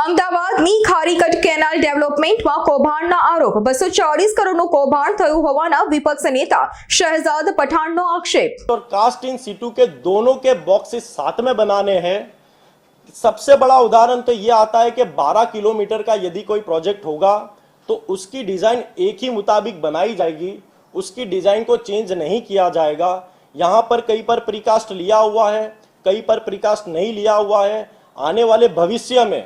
અમદાવાદની ખારીકટ કેનાલ ડેવલપમેન્ટમાં કૌભાંડના આરોપ બસો ચાલીસ કરોડનું કૌભાંડ થયું હોવાના વિપક્ષ નેતા શહેજાદ પઠાણનો આક્ષેપ और कास्ट इन सीटू के दोनों के बॉक्सेस साथ में बनाने हैं सबसे बड़ा उदाहरण तो ये आता है कि 12 किलोमीटर का यदि कोई प्रोजेक्ट होगा तो उसकी डिजाइन एक ही मुताबिक बनाई जाएगी उसकी डिजाइन को चेंज नहीं किया जाएगा यहाँ पर कहीं पर प्रीकास्ट लिया हुआ है कहीं पर प्रीकास्ट नहीं लिया हुआ है आने वाले भविष्य में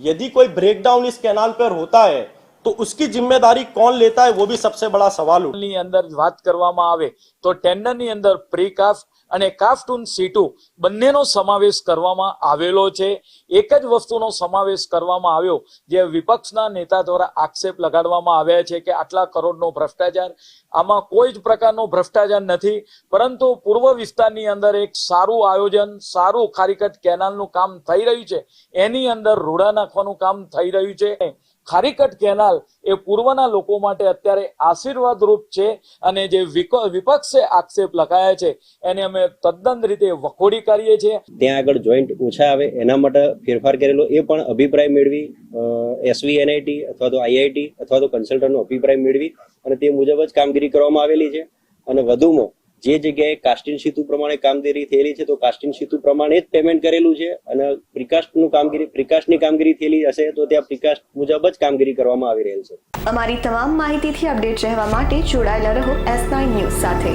यदि कोई ब्रेकडाउन इस कैनाल पर होता है तो उसकी जिम्मेदारी कौन लेता है वो भी सबसे बड़ा सवाल उठता है ની અંદર વાત કરવામાં આવે તો ટેન્ડરની અંદર પ્રી કાફ્ટ અને કાફ્ટૂન સીટુ બંનેનો સમાવેશ કરવામાં આવેલો છે એક જ વસ્તુનો સમાવેશ કરવામાં આવ્યો જે વિપક્ષના નેતા દ્વારા આક્ષેપ લગાડવામાં આવ્યા છે કે આટલા કરોડનો ભ્રષ્ટાચાર આમાં કોઈ જ પ્રકારનો ભ્રષ્ટાચાર નથી પરંતુ પૂર્વ વિસ્તારની અંદર એક સારું આયોજન સારું ખારીકટ કેનાલનું કામ થઈ રહ્યું છે એની અંદર રોડા નાખવાનું કામ થઈ રહ્યું છે ખારીકટ કેનાલ એ પૂર્વના લોકો માટે અત્યારે આશીર્વાદરૂપ છે અને જે વિપક્ષે આક્ષેપ લગાયા છે, એને અમે તદ્દન રીતે વખોડી કાઢીએ છીએ. ત્યાં આગળ જોઈન્ટ ઓછા આવે, એના માટે ફેરફાર કરેલો એ પણ અભિપ્રાય મેળવી એસવી એનઆઈટી અથવા તો આઈઆઈટી અથવા તો કન્સલ્ટન્ટનો અભિપ્રાય મેળવી અને તે મુજબ જ કામગીરી કરવામાં આવેલી છે. અને વધુમાં જે જગ્યાએ કાસ્ટિંગ સીતુ પ્રમાણે કામગીરી થયેલી છે, તો કાસ્ટિંગ સીતુ પ્રમાણે જ પેમેન્ટ કરેલું છે અને પ્રિકાસ્ટનું કામગીરી પ્રિકાસ્ટની કામગીરી થયેલી હશે, તો ત્યાં પ્રિકાસ્ટ મુજબ જ કામગીરી કરવામાં આવી રહેલ છે. અમારી તમામ માહિતીથી અપડેટ રહેવા માટે જોડાયેલા રહો એસ નાઇન ન્યૂઝ સાથે.